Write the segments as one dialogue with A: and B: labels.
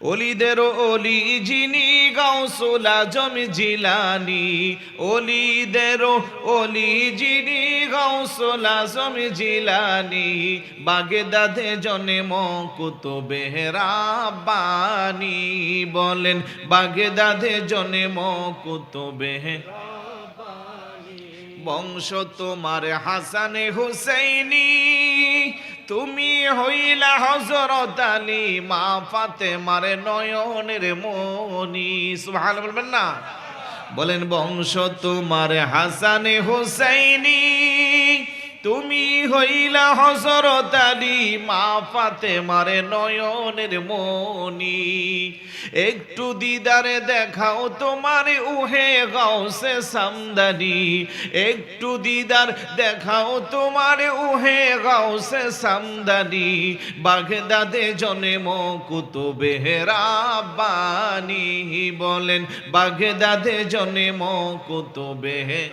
A: অলিদের অলি যিনি গাউসুল আজম জিলানি। অলিদের অলি যিনি গাউসুল আজম জিলানি। বাগেদাদে জনে মকুত বেহরাবানি বলেন, বাগেদাদে জনে মকুত বেহে বংশ তোমার হাসানে হুসাইনি। তুমি হইলা হজরত আলী, মা ফাতে মারে নয়নের মনি সুভাল বলবেন না? বলেন বংশ তোমার হাসানে হুসাইনি। হইলা হজরত আলী, মা ফাতে মারে নয়নের মনি একটু দিদারে দেখাও তোমার উহে গাউসে সামদানি। একটু দিদার দেখাও তোমার উহে গাউসে সামদানি। বাগদাদে জনে মকুত বেহরা বানি বলেন, বাগদাদে জনে মকুত বেহে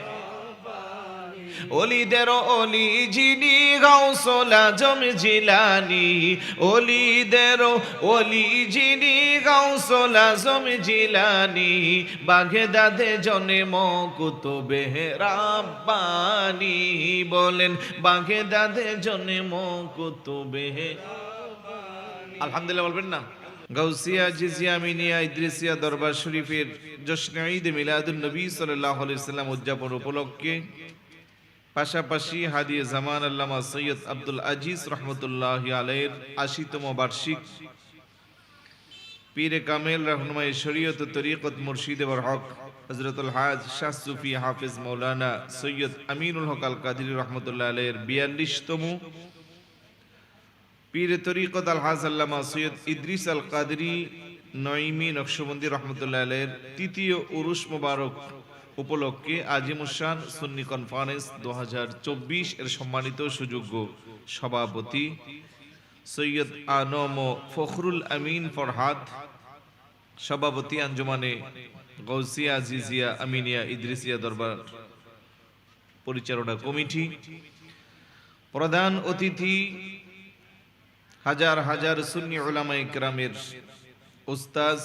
A: অলিদের অলি যিনি গাউসলা জম জিলানি। অলিদের অলি যিনি গাউসলা জম জিলানি। বাঘে দাদে জনে মকুত বেহরাবানি বলেন বাঘে দাদে জনে মকুত বেহে আলহামদুলিল্লাহ বলবেন না? গাউসিয়া, জিজিয়া, মিনিয়া, ইদ্রিসিয়া, দরবার শরীফের জশ্নে ঈদ মিলাদুন নবী সাল্লাল্লাহু আলাইহি সাল্লাম উদযাপন উপলক্ষে পাশাপাশি হাদিয়ে জামান আল্লামা সৈয়দ আব্দুল আজিজ রহমতুল্লাহ আলের আশিতম বার্ষিক পীরে কামেল রহনুমাই শরীয়ত তরিকত মুর্শিদ হক হজরতুল হাজ শাহ সুফি হাফিজ মৌলানা সৈয়দ আমিনুল হক আল কাদির রহমতুল্লাহ আলের বিয়াল্লিশতম পীরে তরিকত আল হাজ আল্লামা সৈয়দ ইদ্রিস আল কাদরি নঈমি নকশবন্দি রহমতুল্লাহ আলের তৃতীয় উরুস মোবারক উপলক্ষে আজিমুসান সুন্নি কনফারেন্স দুহাজার চব্বিশ এর সম্মানিত সুযোগ্য সভাপতি সৈয়দ আনম ফখরুল আমিন ফরহাদ, সভাপতি আঞ্জুমানে গৌসিয়া জিজিয়া আমিনিয়া ইদ্রিসিয়া দরবার পরিচালনা কমিটি, প্রধান অতিথি হাজার হাজার সুন্নি ওলামা ইকরামের উস্তাজ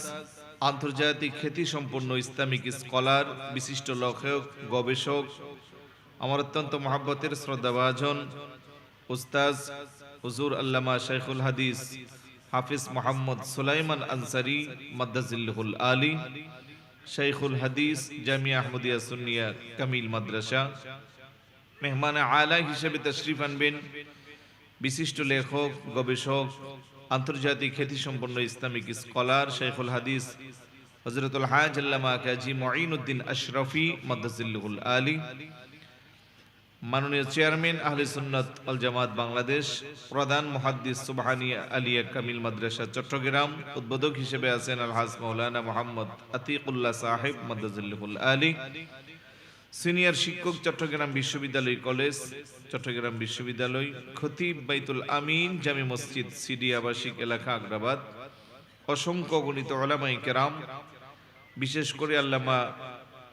A: আন্তর্জাতিক খ্যাতি সম্পন্ন ইসলামিক স্কলার, বিশিষ্ট লেখক, গবেষক, আমার অত্যন্ত মহাব্বতের শ্রদ্ধাভাজন, উস্তাজ হুজুর আল্লামা শাইখুল হাদিস, হাফিজ মোহাম্মদ সুলাইমান আনসারি মাদ্দাজিল্লুল আলী, শাইখুল হাদিস, জামিয়া আহমদিয়া সুন্নিয়া কামিল মাদ্রাসা, মেহমান আলা হিসেবে তশরিফ আনবেন, বিশিষ্ট লেখক, গবেষক আন্তর্জাতিক খ্যাতিসম্পন্ন ইসলামিক স্কলার শেখুল হাদিস হজরতুল হাজ আল্লামা কাজী মঈনুদ্দিন আশরফি মদ্দাজিল্লুল আলী, মাননীয় চেয়ারম্যান আহলে সুন্নত আল জামাত বাংলাদেশ, প্রধান মুহাদ্দিস সুবহানি আলিয়া কামিল মাদ্রাসা চট্টগ্রাম, উদ্বোধক হিসেবে আছেন আলহাজ মৌলানা মোহাম্মদ আতিকুল্লাহ সাহেব মদ্দাজিল্লুল আলী। সিনিয়র শিক্ষক চট্টগ্রাম বিশ্ববিদ্যালয় কলেজ, চট্টগ্রাম বিশ্ববিদ্যালয়, খতিব বাইতুল আমিন, জামি মসজিদ সিডি আবাসিক এলাকা আগ্রাবাদ, অসংখ্য গণিত ওলামাই কেরাম, বিশেষ করে আল্লামা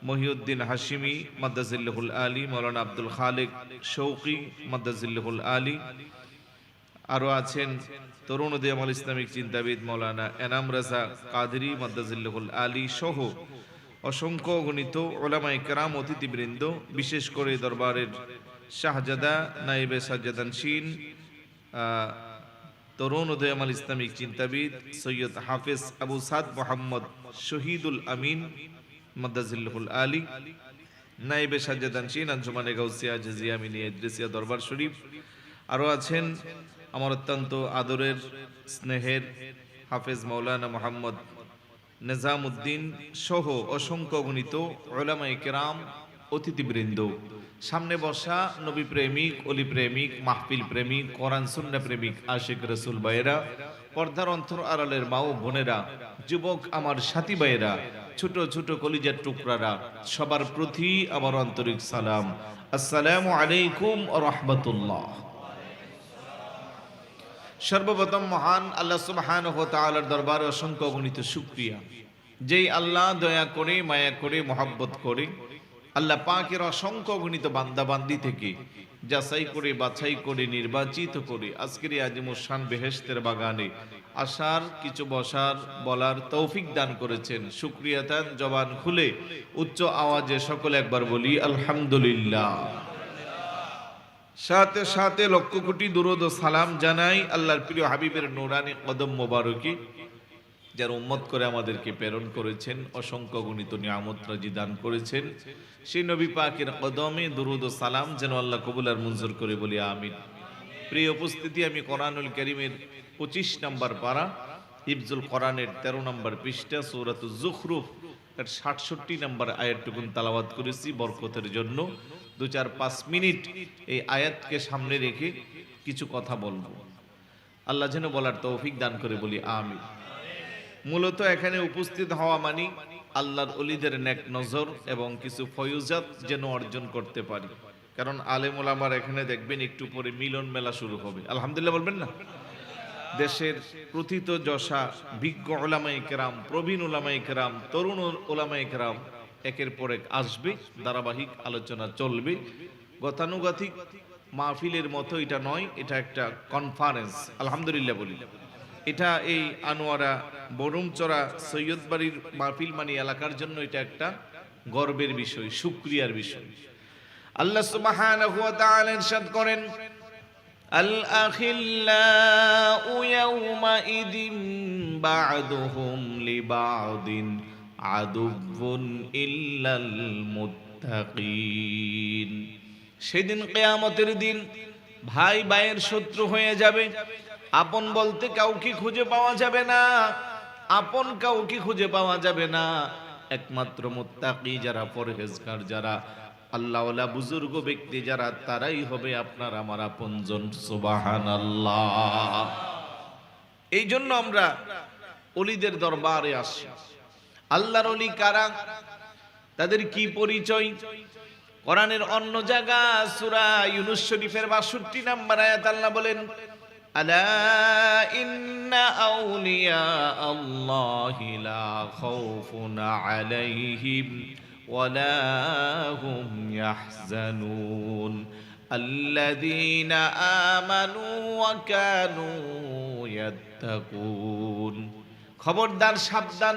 A: মহিউদ্দিন হাসিমি মাদ্দাজিল্লাহুল আলী মৌলানা আব্দুল খালেক শৌকি, মাদ্দাজিল্লাহুল আলী, আরও আছেন তরুণ উদয়মাল ইসলামিক চিন্তাবিদ মৌলানা এনাম রাজা কাদরি, মাদ্দাজিল্লাহুল আলী সহ অসংখ্য গণিত ওলামাই কেরাম অতিথিবৃন্দ, বিশেষ করে দরবারের শাহজাদা নাইবে সাজ্জাদানশীন তরুণ উদয়মাল ইসলামিক চিন্তাবিদ, সৈয়দ হাফেজ আবু সাদ মোহাম্মদ শহীদুল আমিন মদাজিল্লুল আলী নাইবে সাজ্জাদানশীন আঞ্জুমানে গাউসিয়া, জাজিয়া মিনিয়া ইদ্রিসিয়া দরবার শরীফ। আরও আছেন আমার অত্যন্ত আদরের স্নেহের হাফেজ মৌলানা মোহাম্মদ নিজামুদ্দিন সহ অসংখ্য গণিত ওলামাই কেরাম, অতিথিবৃন্দ। সামনে বসা নবী প্রেমিক, অলি প্রেমিক, মাহফিল প্রেমিক, কোরআন সুন্না প্রেমিক, আশিক রসুল ভাইয়েরা, পর্দার অন্তর আড়ালের মা ও বোনেরা, যুবক আমার সাথী ভাইয়েরা, ছোট ছোট কলিজার টুকরারা, সবার প্রতি আমার আন্তরিক সালাম। আসসালামু আলাইকুম রহমতুল্লাহ। সর্বপ্রথম মহান আল্লাহ সুবহান ও তাআলার দরবারে অসংখ্য গণিত শুকরিয়া। যেই আল্লাহ দয়া করে, মায়া করে, মহাব্বত করে, আল্লাহ পাকের অসংখ্য গণিত বান্দাবান্দি থেকে যাচাই করে, বাছাই করে, নির্বাচিত করে আজকের এই আজিমুসান বেহেস্তের বাগানে আসার, কিছু বসার, বলার তৌফিক দান করেছেন। সুক্রিয়াতান জবান খুলে, উচ্চ আওয়াজে সকলে একবার বলি, আলহামদুলিল্লাহ। সাথে সাথে লক্ষ কোটি দুরুদ সালাম জানাই আল্লাহর প্রিয় হাবিবের নোরানি কদম মোবারকি, যার উম্মত করে আমাদেরকে প্রেরণ করেছেন, অসংখ্য গণিত নিয়ামত রাজি দান করেছেন। সেই নবী পাকের কদমে দুরুদ ও সালাম যেন আল্লাহ কবুল আর মঞ্জুর করে বলি, আমিন। প্রিয় উপস্থিতি, আমি কোরআনুল করিমের পঁচিশ নম্বর পারা ইফজুল কোরআনের তেরো নম্বর পৃষ্ঠা সৌরাত জুখরুফ এর সাতষট্টি নম্বর আয়াতটুকুন তালাবাদ করেছি বরকতের জন্য। দু চার পাঁচ মিনিট এই আয়াতকে সামনে রেখে কিছু কথা বলব। আল্লাহ যেন বলার তৌফিক দান করে বলি আমি মূলত এখানে উপস্থিত হওয়া মানি আল্লাহর অলিদের নেক নজর এবং কিছু ফয়ুজাত যেন অর্জন করতে পারি। কারণ আলেম ওলামার এখানে দেখবেন একটু পরে মিলন মেলা শুরু হবে। আলহামদুলিল্লাহ বলবেন না? দেশের প্রথিত যশা বিজ্ঞ ওলামাই কেরাম, প্রবীণ ওলামাই কেরাম, তরুণ ওলামাই কেরাম একের পর এক আসবে ধারাবাহিক আলোচনা চলবে গতানুগতিক মাহফিলের মতো এটা নয় এটা একটা কনফারেন্স আলহামদুলিল্লাহ বলি এটা এই আনোয়ারা বরুমচরা সৈয়দ বাড়ির মাহফিল মানি এলাকার জন্য এটা একটা গর্বের বিষয় সুক্রিয়ার বিষয় আল্লাহ সুবহানাহু ওয়া তাআলা ইরশাদ করেন الأخلاء يومئذ بعضهم لبعض সেদিন কেয়ামতের দিন ভাই ভাইয়ের শত্রু হয়ে যাবে। আপন বলতে কাউকে খুঁজে পাওয়া যাবে না। আপন কাউকে খুঁজে পাওয়া যাবে না। একমাত্র মোত্তাকি যারা, পরহেজগার যারা আল্লাহ বুজুর্গ ব্যক্তি যারা, তারাই হবে আপনার, আমার আপনজন। সুবাহান আল্লাহ এই জন্য আমরা অলিদের দরবারে আসি। আল্লাহর অলি কারা তাদের কি পরিচয় কোরআনের অন্য জায়গা সূরা ইউনুস শরীফের 62 নাম্বার আয়াত আল্লাহ বলেন আলা ইন্না আউলিয়া আল্লাহি লা খাউফুন আলাইহিম ওয়ালা হুম ইয়াহজানুন الذين آمنوا وكانوا يتقون খবরদার সাবধান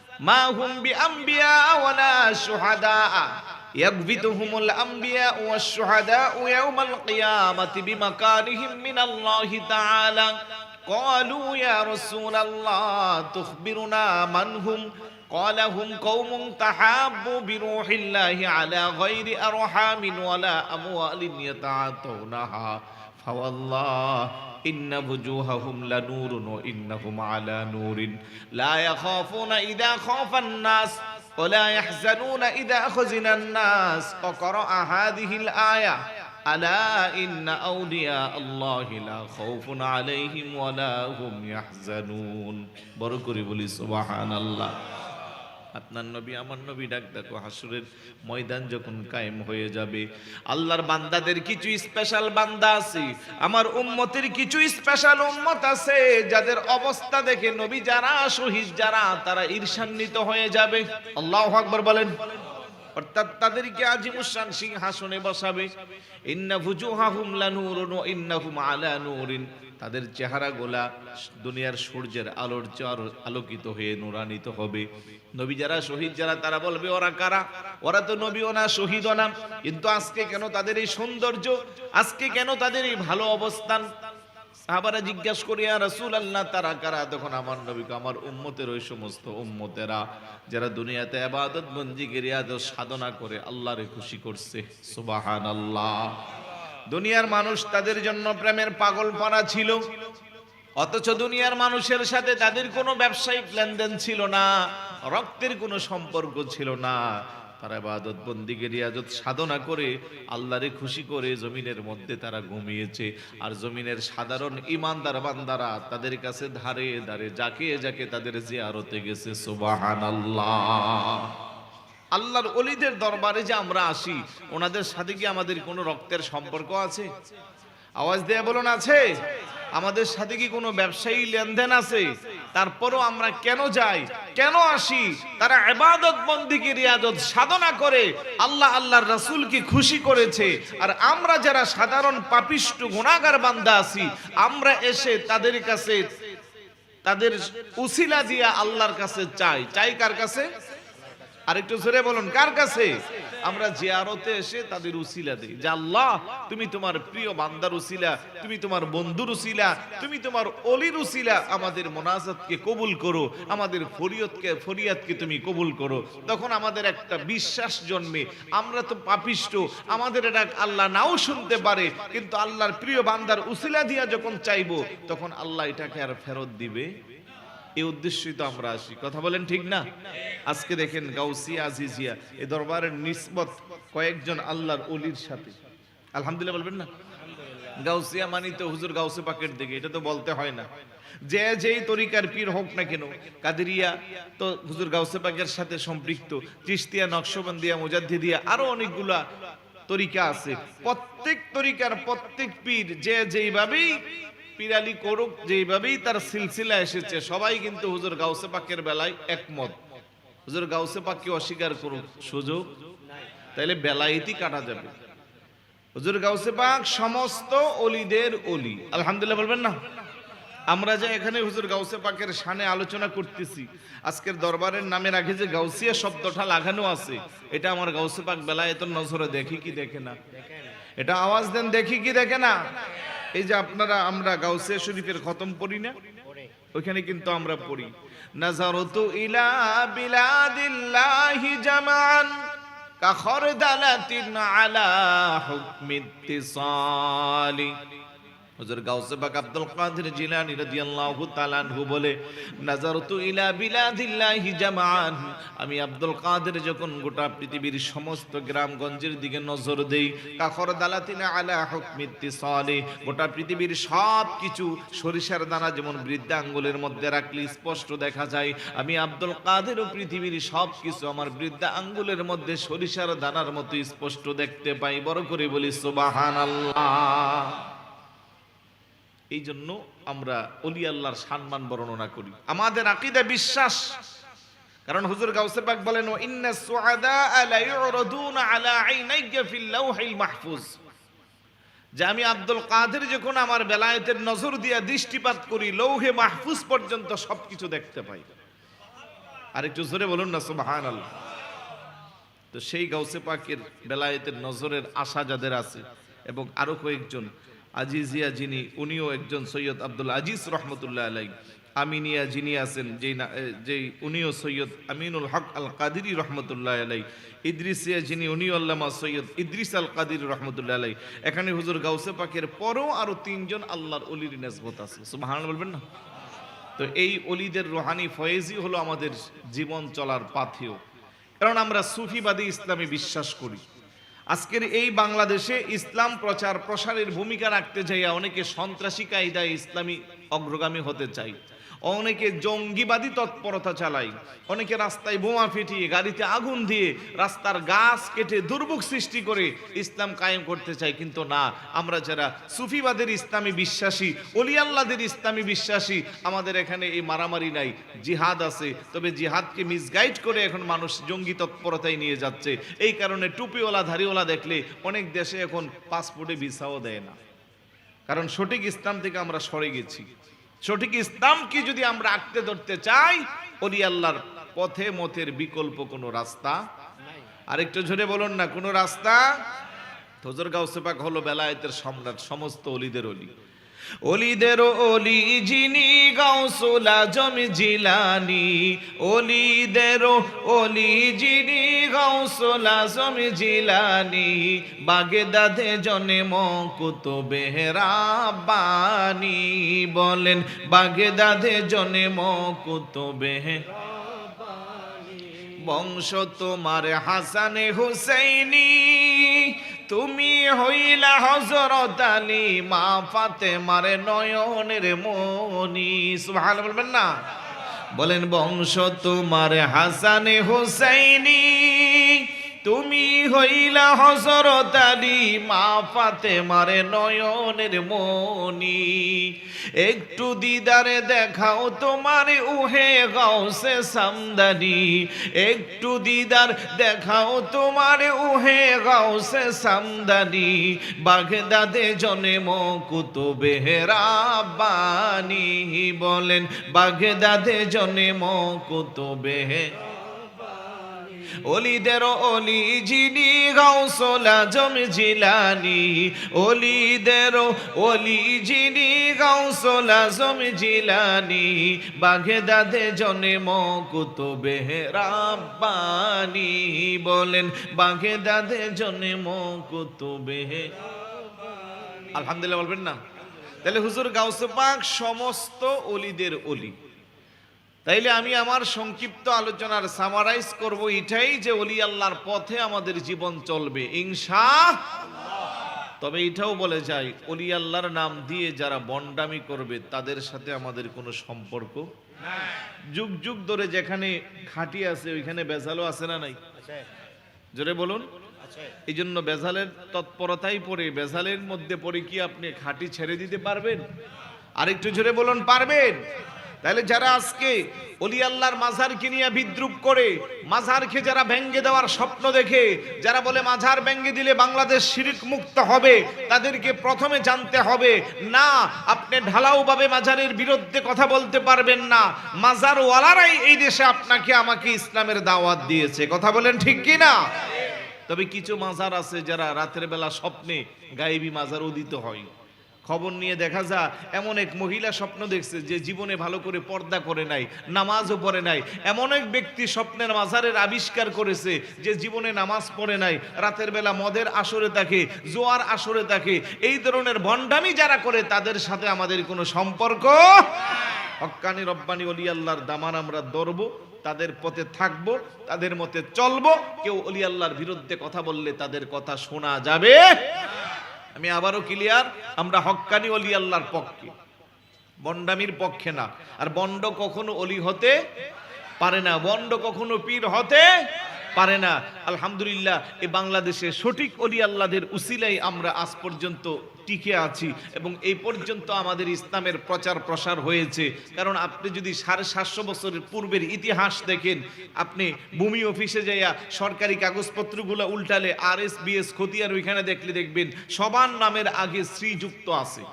A: মা হুম বিআম্বিয়া ওয়ালা শুহাদা يكبتهم الأنبياء والشهداء يوم القيامة بمكانهم من الله تعالى قالوا يا رسول الله تخبرنا من هم قال هم قوم تحابوا بروح الله على غير أرحام ولا أموال يتعاطونها. فوالله إن وجوههم لنور وإنهم على نور. لا يخافون إذا خاف الناس ولا يحزنون إذا خزن الناس. وقرأ هذه الآية ألا إن أولياء الله لا خوف عليهم ولا هم يحزنون. بركوا سبحان الله. আপনার নবী, আমার নবী ডাক দেখো, হাসুরের ময়দান যখন কায়েম হয়ে যাবে, আল্লাহর বান্দাদের কিছু স্পেশাল বান্দা আছে, আমার উম্মতের কিছু স্পেশাল উম্মত আছে, যাদের অবস্থা দেখে নবী যারা, শহীদ যারা, তারা ঈর্ষান্বিত হয়ে যাবে। আল্লাহ আকবার বলেন। অর্থাৎ তাদেরকে আজিমুসান সিংহাসনে বসাবে। ইন্না ফুজুহাহুম লানুরুন ইন্নাহুম আলা নূরিন। তাদের চেহারা গোলা দুনিয়ার সূর্যের আলোর আলোকিত হয়ে নুরানিত হবে। নবী যারা শহীদ, যারা তারা বলবে, ওরা কারা? ওরা তো নবীও না, শহীদও না। কিন্তু আজকে কেন তাদের এই সৌন্দর্য? আজকে কেন তাদের এই ভালো অবস্থান? সাহাবারা জিজ্ঞাসা করিয়া রাসূল আল্লাহ তারা কারা? তখন আমার নবীকে আমার উম্মতের ওই সমস্ত উম্মতেরা, যারা দুনিয়াতে আবাদত বন্দিগিরি আদর সাধনা করে, আল্লাহরে খুশি করছে। সুবহানাল্লাহ। দুনিয়ার মানুষ তাদের জন্য প্রেমের পাগল পারা ছিল। অথচ দুনিয়ার মানুষের সাথে তাদের কোনো ব্যবসায়িক লেনদেন ছিল না, রক্তের কোনো সম্পর্ক ছিল না। তারা ইবাদত বন্দিকে রিয়াজত সাধনা করে আল্লাহরে খুশি করে জমিনের মধ্যে তারা ঘুমিয়েছে। আর জমিনের সাধারণ ইমানদার বান্দারা তাদের কাছে ধারে ধারে যাকে যাকে তাদের জিয়ারতে গেছে, সুবহানাল্লাহ। আল্লাহর অলিদের দরবারে যে আমরা আসি, ওনাদের সাথে কি আমাদের কোনো রক্তের সম্পর্ক আছে? আওয়াজ দেয়া বলুন, আছে। আমাদের সাথে কি কোনো ব্যবসায়ী লেনদেন আছে? তারপরও আমরা কেন যাই? কেন আসি? তারা এবাদত বন্দিকে রিয়াদত সাধনা করে, আল্লাহ আল্লাহর রাসূলকে খুশি করেছে। আর আমরা যারা সাধারণ পাপিষ্ট গুণাগার বান্দা আছি, আমরা এসে তাদের কাছে, তাদের উসিলা দিয়া আল্লাহর কাছে চাই। চাই কার কাছে? আরেকটু জোরে বলুন, কার কাছে? আমরা জিয়ারতে এসে তাদের উসিলা দিই। যে আল্লাহ, তুমি তোমার প্রিয় বান্দার উসিলা, তুমি তোমার বন্ধুর উসিলা, তুমি তোমার অলির উসিলা, আমাদের মোনাজাতকে কবুল করো, আমাদের ফরিয়তকে, ফরিয়াদকে তুমি কবুল করো। তখন আমাদের একটা বিশ্বাস জন্মে। আমরা তো পাপিষ্ট, আমাদের এটা আল্লাহ নাও শুনতে পারে, কিন্তু আল্লাহর প্রিয় বান্দার উসিলা দিয়া যখন চাইব, তখন আল্লাহ এটাকে আর ফেরত দিবে এই উদ্দেশ্যই তো আমরা আসি। কথা বলেন ঠিক না? আজকে দেখেন গাউসিয়া আজিজিয়া এই দরবারের নিসবত কয়েকজন আল্লাহর অলির সাথে। আলহামদুলিল্লাহ বলবেন না? গাউসিয়া মানি তো হুজুর গাউসে পাকের দিকে, এটা তো বলতে হয় না। যে যেই তরিকার পীর হোক না কেন, কাদেরিয়া তো হুজুর গাউসে পাকের সাথে সম্পৃক্ত। চিস্তিয়া নকশবন্দিয়া, মুজাদ্দিদিয়া, আরও অনেকগুলা তরিকা আছে। প্রত্যেক তরিকার প্রত্যেক পীর যে যেইভাবেই পিরালি করুক, যেইভাবেই তার সিলসিলা এসেছে, সবাই কিন্তু হুজুর গাউসে পাকের বেলায় একমত। হুজুর গাউসে পাককে অস্বীকার করুক, সুযোগ তাইলে বেলায়েতই কাটা যাবে। হুজুর গাউসে পাক সমস্ত অলিদের অলি। আলহামদুলিল্লাহ বলবেন না? আমরা যে এখানে হুজুর গাউসে পাকের শানে আলোচনা করতেছি, আজকের দরবারের নামের আগে যে গাউসিয়া শব্দটা লাগানো আছে, এটা আমার গাউসে পাক বেলায়েতের নজরে দেখি কি দেখে না? এটা আওয়াজ দেন, দেখি কি দেখে না? এই যে আপনারা, আমরা গাউসিয়া শরীফের খতম পড়ি না? ওইখানে কিন্তু আমরা পড়ি। নাজারতু ইলা বিলাদিল্লাহি জামান কাখরদালাতিন আলা হুকমি ইত্তিসালি কাদের আমি আব্দুল কাদের যখন গোটা পৃথিবীর সমস্ত গ্রামগঞ্জের দিকে নজর দেই কাখর দালাতিনা আলা ইত্তিসালি, গোটা পৃথিবীর সব কিছু সরিষার দানা যেমন বৃদ্ধা আঙ্গুলের মধ্যে রাখলে স্পষ্ট দেখা যায়, আমি আব্দুল কাদেরও পৃথিবীর সব কিছু আমার বৃদ্ধা আঙ্গুলের মধ্যে সরিষার দানার মতো স্পষ্ট দেখতে পাই। বড় করে বলি, সুবহানাল্লাহ। এই জন্য আমরা অলি আল্লাহর সম্মান বর্ণনা করি। আমাদের আকিদা বিশ্বাস। কারণ হুজুর গাউসে পাক বলেন ও ইন্না সুআদা লা ইউরাদুনা আলা আইনাইয়া ফিল লাওহিল মাহফুজ। যে আমি আব্দুল কাদের যখন আমার বেলায়েতের নজর দিয়া দৃষ্টিপাত করি, লৌহে মাহফুজ পর্যন্ত সবকিছু দেখতে পাই। আর একটু জোরে বলুন না, সুবহানাল্লাহ। তো সেই গাউসে পাকের বেলায়েতের নজরের আশা যাদের আছে, এবং আরও কয়েকজন আজিজিয়া যিনি, উনিও একজন সৈয়দ আব্দুল আজিজ রহমতুল্লাহ আলাই। আমিনিয়া যিনি আছেন, যেই যেই উনিও সৈয়দ আমিনুল হক আল কাদিরি রহমতুল্লাহ আলাই। ইদ্রিসিয়া যিনি, উনিও আল্লামা সৈয়দ ইদ্রিস আল কাদির রহমতুল্লাহ আলাই। এখানে হুজুর গাউসে পাকের পরও আরও তিনজন আল্লাহর অলির নেসবত আছে। সুবহানাল্লাহ বলবেন না? তো এই অলিদের রোহানি ফয়েজই হলো আমাদের জীবন চলার পাথেয়। কারণ আমরা সুফিবাদী ইসলামে বিশ্বাস করি। আজকের এই বাংলাদেশে ইসলাম প্রচার প্রসারের ভূমিকা রাখতে যাইয়া অনেকে সন্ত্রাসী কায়দায় ইসলামী অগ্রগামী হতে চাই। অনেকে জঙ্গিবাদী তৎপরতা চালায়, অনেকে রাস্তায় বোমা ফিটিয়ে গাড়িতে আগুন দিয়ে রাস্তার গাছ কেটে দুর্ভোগ সৃষ্টি করে ইসলাম কায়েম করতে চাই কিন্তু না, আমরা যারা সুফিবাদের ইসলামী বিশ্বাসী, অলিয়াল্লাদের ইসলামী বিশ্বাসী, আমাদের এখানে এই মারামারি নাই, জিহাদ আছে। তবে জিহাদকে মিসগাইড করে এখন মানুষ জঙ্গি তৎপরতায় নিয়ে যাচ্ছে। এই কারণে টুপিওয়ালা ধারিওয়ালা দেখলে অনেক দেশে এখন পাসপোর্টে ভিসাও দেয় না। কারণ সঠিক ইসলাম থেকে আমরা সরে গেছি। সঠিক ইসলামকে যদি আমরা আঁকতে ধরতে চাই অলি আল্লাহর পথে মতের বিকল্প কোনো রাস্তা আরেকটু ঝরে বলুন না, কোনো রাস্তা? থজর গাউসেপাক হলো বেলায়েতের সম্রাট, সমস্ত অলিদের অলি অলিদের অলি, যিনি গাউসুল আজম জিলানি। অলিদের অলি, যিনি গাউসুল আজম জিলানি। বাগেদাদে জনে মকুত বেহরাবানি বলেন, বাগেদাদে জনে মকুত বেহ বংশ তোমার হাসানে হুসাইনি তুমি হইলা হজরত মা ফাতে মারে নয়নের মনি সুবহান বলবেন না? বলেন, বংশ তোমার হাসানে হুসাইনি। তুমি হইলা হজরত আলী, মা ফাতে মারে নয়নের মনি একটু দিদারে দেখাও তোমার উহে গাউসে সামদানি। একটু দিদার দেখাও তোমার উহে গাউসে সামদানি। বাগদাদে জনে মকুত বেহরাবানি বলেন, বাগদাদে মকুত বেহে অলিদের অলি যিনি গাউসলা জম জিলানি অলিদের অলি যিনি গাউসলা জম জিলানি বাঘে দাদে জনে মকুত বেহরাবানি বলেন বাঘে দাদে জনে মকুত বেহে আলহামদুলিল্লাহ বলবেন না। তাহলে হুজুর গাউসে পাক সমস্ত অলিদের অলি। তাইলে আমি আমার সংক্ষিপ্ত আলোচনার সামারাইজ করব এটাই যে অলি আল্লাহর পথে আমাদের জীবন চলবে। ইনশা তবে এটাও বলে যায় অলি আল্লাহর নাম দিয়ে যারা বন্ডামি করবে তাদের সাথে আমাদের কোনো সম্পর্ক যুগ যুগ ধরে যেখানে খাঁটি আছে ওইখানে বেজালও আছে না নাই? জোরে বলুন। এই জন্য বেজালের তৎপরতাই পড়ে বেজালের মধ্যে পড়ে কি আপনি খাঁটি ছেড়ে দিতে পারবেন? আরেকটু জোরে বলুন পারবেন? তাহলে যারা আজকে অলি আল্লাহর মাঝারকে নিয়ে বিদ্রুপ করে মাঝারকে যারা ভেঙ্গে দেওয়ার স্বপ্ন দেখে, যারা বলে মাঝার ভেঙ্গে দিলে বাংলাদেশ শিরিক মুক্ত হবে, তাদেরকে প্রথমে জানতে হবে, না, আপনি ঢালাওভাবে মাঝারের বিরুদ্ধে কথা বলতে পারবেন না। মাজার ওয়ালারাই এই দেশে আপনাকে, আমাকে ইসলামের দাওয়াত দিয়েছে। কথা বলেন ঠিক কি না? তবে কিছু মাজার আছে যারা রাতের বেলা স্বপ্নে গায়েবী মাজার উদিত হয়। খবর নিয়ে দেখা যা এমন এক মহিলা স্বপ্ন দেখছে যে জীবনে ভালো করে পর্দা করে নাই, নামাজও পড়ে নাই। এমন এক ব্যক্তি স্বপ্নের মাজারের আবিষ্কার করেছে যে জীবনে নামাজ পড়ে নাই, রাতের বেলা মদের আসরে থাকে, জোয়ার আসরে থাকে। এই ধরনের ভণ্ডামি যারা করে, তাদের সাথে আমাদের কোনো সম্পর্ক হক্কানি রব্বানি অলি আল্লাহর দামান আমরা ধরব, তাদের পথে থাকব, তাদের মতে চলবো। কেউ অলি আল্লাহর বিরুদ্ধে কথা বললে তাদের কথা শোনা যাবে। আমি আবারও ক্লিয়ার আমরা হক্কানি অলি আল্লাহর পক্ষে। বন্ডামির পক্ষে না। আর বন্ড কখনো অলি হতে পারে না। বন্ড কখনো পীর হতে পারে না। আলহামদুলিল্লাহ এই বাংলাদেশে সঠিক অলি আল্লাদের উসিলাই আমরা আজ পর্যন্ত টিকে আছি এবং এই পর্যন্ত আমাদের ইসলামের প্রচার প্রসার হয়েছে। কারণ আপনি যদি সাড়ে সাতশো বছরের পূর্বের ইতিহাস দেখেন, আপনি ভূমি অফিসে যাইয়া সরকারি কাগজপত্রগুলো উল্টালে আর এস বিএস খতিয়ার ওইখানে দেখলে দেখবেন সবার নামের আগে শ্রীযুক্ত আছে।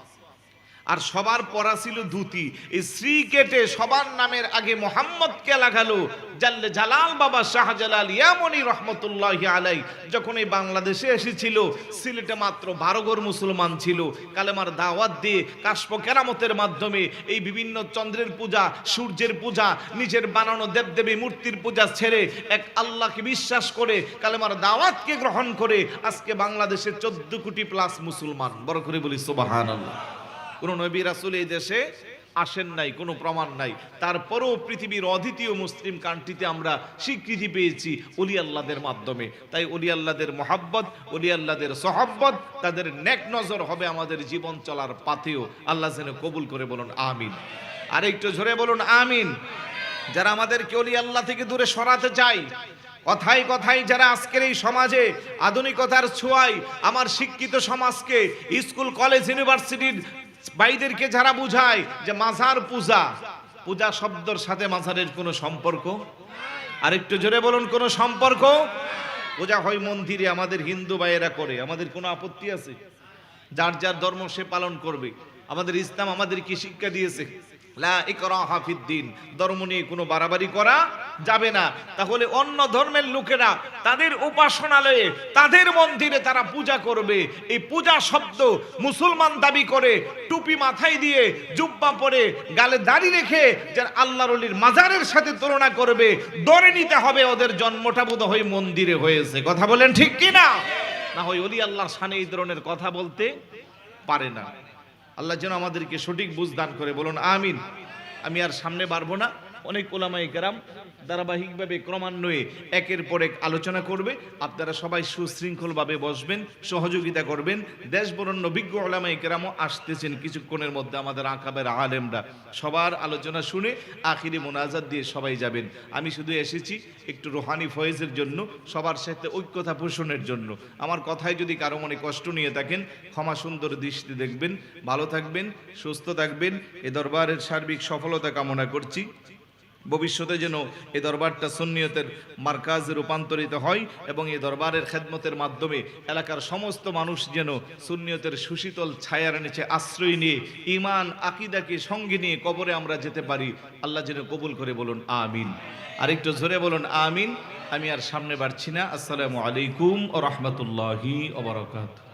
A: আর সবার পরা ছিল ধুতি। এই শ্রী কেটে সবার নামের আগে মোহাম্মদকে লাগালো। জাল্লে জালাল বাবা শাহজালাল, ইয়ামনি রহমতুল্লাহ আলাই যখন এই বাংলাদেশে এসেছিল, সিলেটে মাত্র বারো ঘর মুসলমান ছিল। কালেমার দাওয়াত দিয়ে কাশ্প কেরামতের মাধ্যমে এই বিভিন্ন চন্দ্রের পূজা, সূর্যের পূজা, নিজের বানানো দেবদেবী মূর্তির পূজা ছেড়ে এক আল্লাহকে বিশ্বাস করে, কালেমার দাওয়াতকে গ্রহণ করে আজকে বাংলাদেশে চোদ্দ কোটি প্লাস মুসলমান। বড় করে বলি সোবাহান আল্লাহ কোন নবী রাসুল এই দেশে আসেন নাই, কোনো প্রমাণ নাই। তারপরেও পৃথিবীর অদ্বিতীয় মুসলিম কান্ট্রিতে আমরা স্বীকৃতি পেয়েছি অলি আল্লাদের মাধ্যমে। তাই অলি আল্লাদের মহাব্বত অলি আল্লাদের সহব্বত, তাদের নেক নজর হবে আমাদের জীবন চলার পাথেও। আল্লাহ যেন কবুল করে বলুন, আমিন। আর একটু ঝরে বলুন, আমিন। যারা আমাদেরকে অলি আল্লাহ থেকে দূরে সরাতে চাই কথাই কথাই যারা আজকের এই সমাজে আধুনিকতার ছোঁয়ায়, আমার শিক্ষিত সমাজকে স্কুল, কলেজ, ইউনিভার্সিটির ভাইদেরকে যারা বুঝায় যে মাঝার পূজা পূজা শব্দর সাথে মাঝারের কোনো সম্পর্ক? আর একটু জোরে বলুন, কোনো সম্পর্ক? পূজা হয় মন্দিরে, আমাদের হিন্দু ভাইয়েরা করে, আমাদের কোনো আপত্তি আছে? যার যার ধর্ম সে পালন করবে। আমাদের ইসলাম আমাদের কি শিক্ষা দিয়েছে। লা ইকরাহা ফিদ্দিন ধর্ম নিয়ে কোনো বাড়াবাড়ি করা যাবে না। তাহলে অন্য ধর্মের লোকেরা তাদের তাদের মন্দিরে তারা পূজা করবে। এই পূজা শব্দ মুসলমান দাবি করে, টুপি মাথায় দিয়ে জুব্বা পরে গালে দাড়ি রেখে যার আল্লাহর অলির মাজারের সাথে তুলনা করবে। ধরে নিতে হবে ওদের জন্মটা বোধ হয় মন্দিরে হয়েছে। কথা বলেন ঠিক কি না হয় অলি আল্লাহর সানে এই ধরনের কথা বলতে পারে না। আল্লাহ যেন আমাদেরকে সঠিক বুঝ দান করে বলুন আমিন। আমি আর সামনে বাড়বো না। অনেক ওলামাই কেরাম ধারাবাহিকভাবে ক্রমান্বয়ে একের পর এক আলোচনা করবে। আপনারা সবাই সুশৃঙ্খলভাবে বসবেন, সহযোগিতা করবেন। দেশ বরণ্য বিজ্ঞ ওলামাই কেরামও আসতেছেন কিছুক্ষণের মধ্যে আমাদের আঁকাবের আলেমরা। সবার আলোচনা শুনে আখিরি মোনাজাত দিয়ে সবাই যাবেন। আমি শুধু এসেছি একটু রোহানি ফয়েজের জন্য, সবার সাথে ঐক্যতা পোষণের জন্য। আমার কথায় যদি কারও মনে কষ্ট নিয়ে থাকেন, ক্ষমা সুন্দর দৃষ্টি দেখবেন, ভালো থাকবেন, সুস্থ থাকবেন। এ দরবারের সার্বিক সফলতা কামনা করছি। ভবিষ্যতে যেন এই দরবারটা সুন্নিয়তের মার্কাজে রূপান্তরিত হয় এবং এই দরবারের খেদমতের মাধ্যমে এলাকার সমস্ত মানুষ যেন সুন্নিয়তের সুশীতল ছায়ার নিচে আশ্রয় নিয়ে ইমান আকিদাকে সঙ্গে নিয়ে কবরে আমরা যেতে পারি। আল্লাহ যেন কবুল করে বলুন, আমিন। আরেকটু জোরে বলুন, আমিন। আমি আর সামনে বাড়ছি না। আসসালামু আলাইকুম ও রহমতুল্লাহি ওবরাকাত